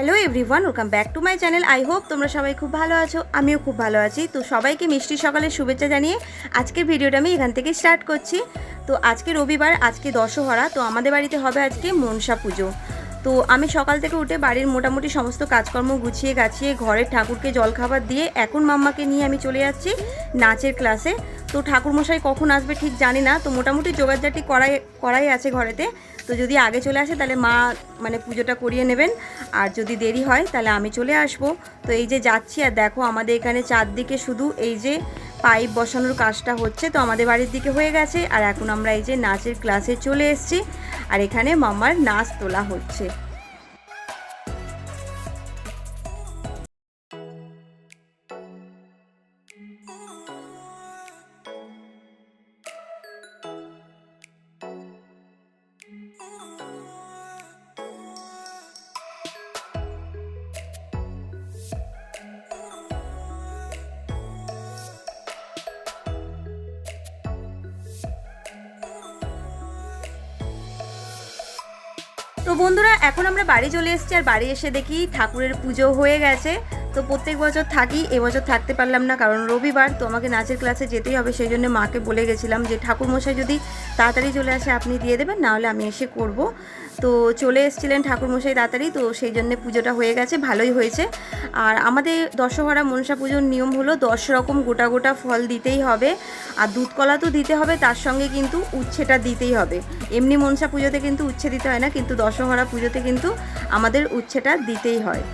Hello everyone welcome back to my channel I hope তোমরা সবাই খুব ভালো আছো, আমিও খুব ভালো আছি। তো সবাইকে মিষ্টি সকালের শুভেচ্ছা জানিয়ে আজকের ভিডিওটা আমি এখান থেকে স্টার্ট করছি। তো আজকে রবিবার, আজকে দশহরা, তো আমাদের বাড়িতে হবে আজকে মনসা পুজো। তো আমি সকাল থেকে উঠে বাড়ির মোটামুটি সমস্ত কাজকর্ম গুছিয়ে গাছিয়ে ঘরের ঠাকুরকে জলখাবার দিয়ে এখন মাম্মাকে নিয়ে আমি চলে যাচ্ছি নাচের ক্লাসে তো ঠাকুরমশাই কখন আসবে ঠিক জানি না, তো মোটামুটি জোগাড়জাটি করাই করাই আছে ঘরেতে। তো যদি আগে চলে আসে, তাহলে মা মানে পুজোটা করিয়ে নেবেন। আর যদি দেরি হয়, তাহলে আমি চলে আসব। তো এই যে যাচ্ছি, আর দেখো আমাদের এখানে চারদিকে শুধু এই যে পাইপ বসানোর কাজটা হচ্ছে। তো আমাদের বাড়ির দিকে হয়ে গেছে। আর এখন আমরা এই যে নাচের ক্লাসে চলে এসেছি। আর এখানে মামার নাচ তোলা হচ্ছে। তো বন্ধুরা, এখন আমরা বাড়ি চলে এসেছি আর বাড়ি এসে দেখি ঠাকুরের পুজো হয়ে গেছে। তো প্রত্যেক বছর থাকি এবছর থাকতে পারলাম না, কারণ রবিবার তো আমাকে নাচের ক্লাসে যেতেই হবে, সেই জন্য মাকে বলে গেছিলাম যে, ঠাকুরমশাই যদি তাড়াতাড়ি চলে আসে, আপনি দিয়ে দেবেন, নাহলে আমি এসে করব। তো চলে এসেছিলেন ঠাকুরমশাই তাড়াতাড়ি, তো সেই জন্য পুজোটা হয়ে গেছে, ভালোই হয়েছে। আর আমাদের দশহরা মনসা পুজোর নিয়ম হলো, দশ রকম গোটা গোটা ফল দিতেই হবে, আর দুধ কলা তো দিতে হবে, তার সঙ্গে কিন্তু উচ্ছেটা দিতেই হবে। এমনি মনসা পুজোতে কিন্তু উচ্ছে দিতে হয় না, কিন্তু দশহরা পুজোতে কিন্তু আমাদের উচ্ছেটা দিতেই হয়।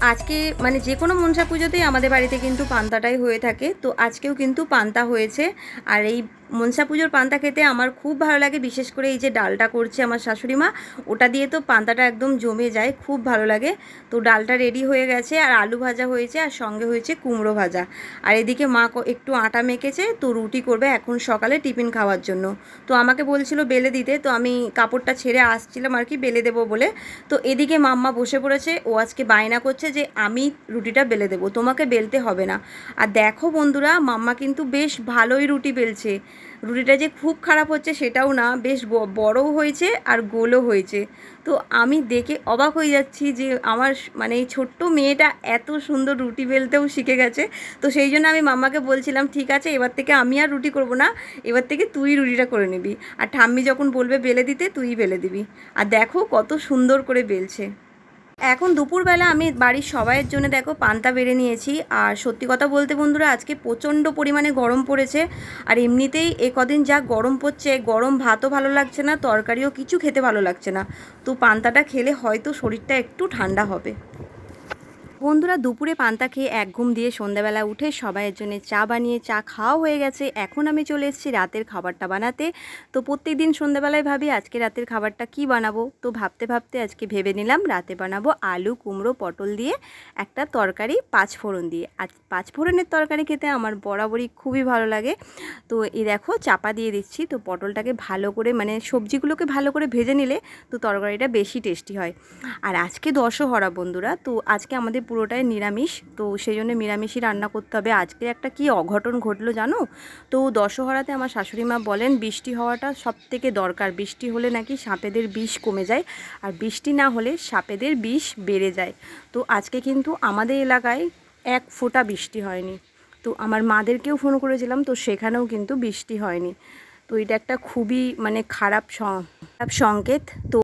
আজকে মানে যে কোনো মনসা পুজোতেই আমাদের বাড়িতে কিন্তু পান্তাটাই হয়ে থাকে। তো আজকেও কিন্তু পান্তা হয়েছে। আর এই মনসা পুজোর পান্তা খেতে আমার খুব ভালো লাগে, বিশেষ করে এই যে ডালটা করছে আমার শাশুড়ি মা, ওটা দিয়ে তো পান্তাটা একদম জমে যায়, খুব ভালো লাগে। তো ডালটা রেডি হয়ে গেছে আর আলু ভাজা হয়েছে আর সঙ্গে হয়েছে কুমড়ো ভাজা। আর এদিকে মা একটু আটা মেখেছে, তো রুটি করবে এখন সকালে টিফিন খাওয়ার জন্য। তো আমাকে বলছিল বেলে দিতে, তো আমি কাপড়টা ছেড়ে আসছিলাম আর কি, বেলে দেবো বলে। তো এদিকে মাম্মা বসে পড়েছে, ও আজকে বায়না করছে যে আমি রুটিটা বেলে দেবো, তোমাকে বেলতে হবে না। আর দেখো বন্ধুরা, মাম্মা কিন্তু বেশ ভালোই রুটি বেলছে। রুটিটা যে খুব খারাপ হচ্ছে সেটাও না, বেশ ব- বড়ও হয়েছে আর গোলও হয়েছে। তো আমি দেখে অবাক হয়ে যাচ্ছি যে আমার মানে এই ছোট্ট মেয়েটা এত সুন্দর রুটি বেলতেও শিখে গেছে। তো সেই জন্য আমি মাম্মাকে বলছিলাম, ঠিক আছে, এবার থেকে আমি আর রুটি করব না, এবার থেকে তুই রুটিটা করে নিবি। আর ঠাম্মি যখন বলবে বেলে দিতে, তুই বেলে দিবি। আর দেখো কত সুন্দর করে বেলছে। এখন দুপুরবেলা আমি বাড়ির সবাইয়ের জন্য দেখো পান্তা বেড়ে নিয়েছি। আর সত্যি কথা বলতে বন্ধুরা, আজকে প্রচণ্ড পরিমাণে গরম পড়েছে। আর এমনিতেই এ কদিন যা গরম পড়ছে, গরম ভাতও ভালো লাগছে না, তরকারিও কিছু খেতে ভালো লাগছে না। তো পান্তাটা খেলে হয়তো শরীরটা একটু ঠান্ডা হবে। বন্ধুরা দুপুরে পান্তা খেয়ে এক ঘুম দিয়ে সন্ধ্যাবেলা উঠে সবাইয়ের জন্য চা বানিয়ে, চা খাওয়া হয়ে গেছে। এখন আমি চলে এসেছি রাতের খাবারটা বানাতে। তো প্রত্যেক দিন সন্ধ্যাবেলায় ভাবি, আজকে রাতের খাবারটা কি বানাবো? তো ভাবতে ভাবতে আজকে ভেবে নিলাম, রাতে বানাবো আলু, কুমড়ো, পটল দিয়ে একটা তরকারি পাঁচফোড়ন দিয়ে। আজ পাঁচফোড়নের তরকারি খেতে আমার বরাবরই খুবই ভালো লাগে। তো এই দেখো, চাপা দিয়ে দিচ্ছি। তো পটলটাকে ভালো করে মানে সবজিগুলোকে ভালো করে ভেজে নিলে তো তরকারিটা বেশি টেস্টি হয়। আর আজকে দশহরা বন্ধুরা, তো আজকে আমাদের পুরোটাই নিরামিষ। তো সেই জন্য নিরামিষই রান্না করতে হবে। আজকে একটা কি অঘটন ঘটলো জানো? তো দশহরাতে আমার শাশুড়ি মা বলেন, বৃষ্টি হওয়াটা সব থেকে দরকার। বৃষ্টি হলে নাকি সাপেদের বিষ কমে যায় আর বৃষ্টি না হলে সাপেদের বিষ বেড়ে যায়। তো আজকে কিন্তু আমাদের এলাকায় এক ফোঁটা বৃষ্টি হয়নি। তো আমার মাদেরকেও ফোন করেছিলাম, তো সেখানেও কিন্তু বৃষ্টি হয়নি। তো এটা একটা খুবই মানে খারাপ খারাপ সংকেত। তো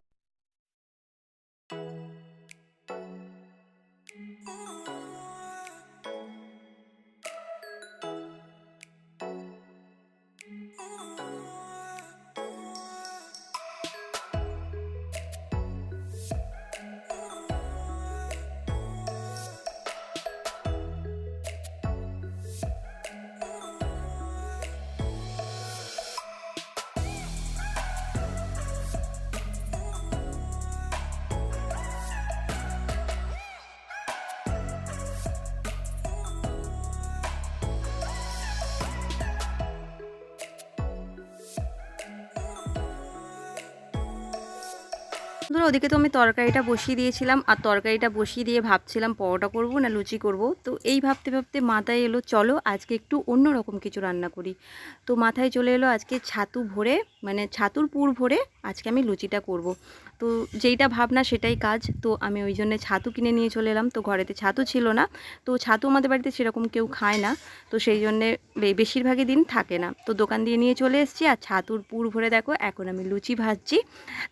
ধরো ওদিকে তো আমি তরকারিটা বসিয়ে দিয়েছিলাম, আর তরকারিটা বসিয়ে দিয়ে ভাবছিলাম পরোটা করব না লুচি করব। তো এই ভাবতে ভাবতে মাথায় এলো, চলো আজকে একটু অন্য রকম কিছু রান্না করি। তো মাথায় চলে এলো আজকে ছাতু ভরে মানে ছাতুর পুর ভরে আজকে আমি লুচিটা করব। তো যেইটা ভাবনা সেটাই কাজ, তো আমি ওই জন্য ছাতু কিনে নিয়ে চলে এলাম। তো ঘরেতে ছাতু ছিল না, তো ছাতু আমাদের বাড়িতে সেরকম কেউ খায় না, তো সেই জন্যে বেশিরভাগই দিন থাকে না। তো দোকান দিয়ে নিয়ে চলে এসেছি, আর ছাতুর পুর ভরে দেখো, এখন আমি লুচি ভাজছি।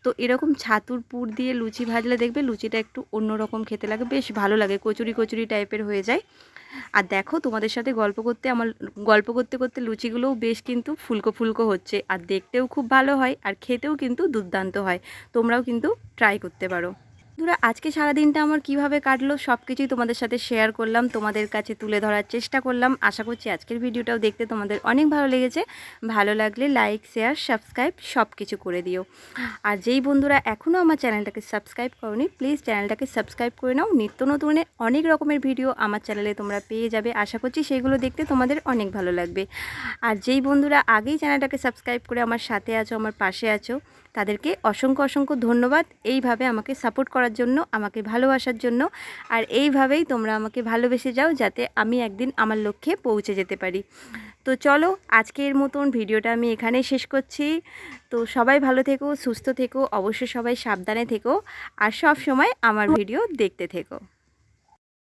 তো এরকম ছাতুর পুর দিয়ে লুচি ভাজলে দেখবে লুচিটা একটু অন্যরকম খেতে লাগে, বেশ ভালো লাগে, কচুরি কচুরি টাইপের হয়ে যায়। আর দেখো তোমাদের সাথে গল্প করতে আমার, গল্প করতে করতে লুচিগুলোও বেশ কিন্তু ফুলকো ফুলকো হচ্ছে, আর দেখতেও খুব ভালো হয় আর খেতেও কিন্তু দুর্দান্ত হয়, তোমরাও কিন্তু ট্রাই করতে পারো। বন্ধুরা, আজকে সারা দিনটা আমার কীভাবে কাটলো সব কিছুই তোমাদের সাথে শেয়ার করলাম, তোমাদের কাছে তুলে ধরার চেষ্টা করলাম। আশা করছি আজকের ভিডিওটাও দেখতে তোমাদের অনেক ভালো লেগেছে। ভালো লাগলে লাইক শেয়ার সাবস্ক্রাইব সব কিছু করে দিও। আর যেই বন্ধুরা এখনও আমার চ্যানেলটাকে সাবস্ক্রাইব করনি প্লিজ চ্যানেলটাকে সাবস্ক্রাইব করে নাও। নিত্য নতুনের অনেক রকমের ভিডিও আমার চ্যানেলে তোমরা পেয়ে যাবে। আশা করছি সেইগুলো দেখতে তোমাদের অনেক ভালো লাগবে। আর যেই বন্ধুরা আগেই চ্যানেলটাকে সাবস্ক্রাইব করে আমার সাথে আছো, আমার পাশে আছো, তাদেরকে অসংখ্য অসংখ্য ধন্যবাদ। এইভাবে আমাকে সাপোর্ট করার জন্য, আমাকে ভালোবাসার জন্য। আর এইভাবেই তোমরা আমাকে ভালোবেসে যাও যাতে আমি একদিন আমার লক্ষ্যে পৌঁছে যেতে পারি। তো চলো, আজকের মতন ভিডিওটা আমি এখানেই শেষ করছি। তো সবাই ভালো থেকো, সুস্থ থেকো, অবশ্যই সবাই সাবধানে থেকো। আর সব সময় আমার ভিডিও দেখতে থেকো।